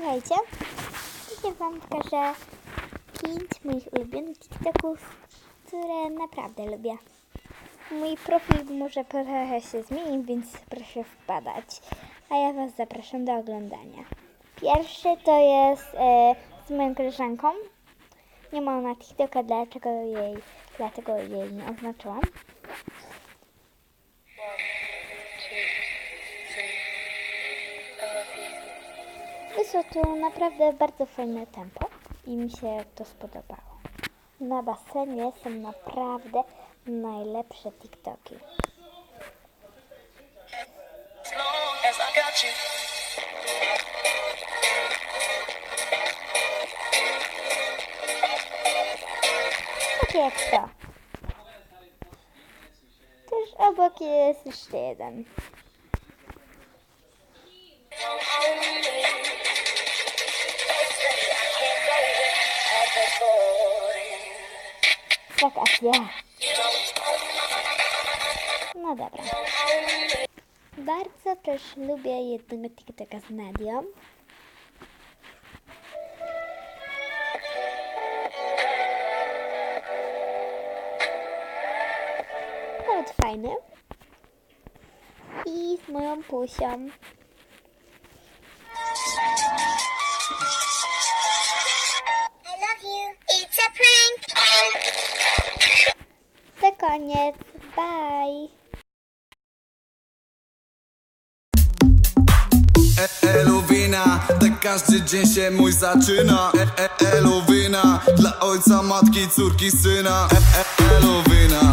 Słuchajcie, dzisiaj wam pokażę 5 moich ulubionych TikToków, które naprawdę lubię. Mój profil może trochę się zmieni, więc proszę wpadać. A ja was zapraszam do oglądania. Pierwszy to jest e, z moją koleżanką. Nie ma ona TikToka, dlaczego jej, dlatego jej nie oznaczyłam. Wyszło tu naprawdę bardzo fajne tempo i mi się to spodobało. Na basenie są naprawdę najlepsze TikToki. Takie jak to. Też obok jest jeszcze jeden. Wakacja. No dobra. Bardzo też lubię jednego TikToka z Nadią. Nawet fajny. I z moją pusią. Koniec. Bye. E- Eluwina, tak każdy dzień się mój zaczyna e- e- Eluwina, dla ojca, matki, córki, syna e- e- Eluwina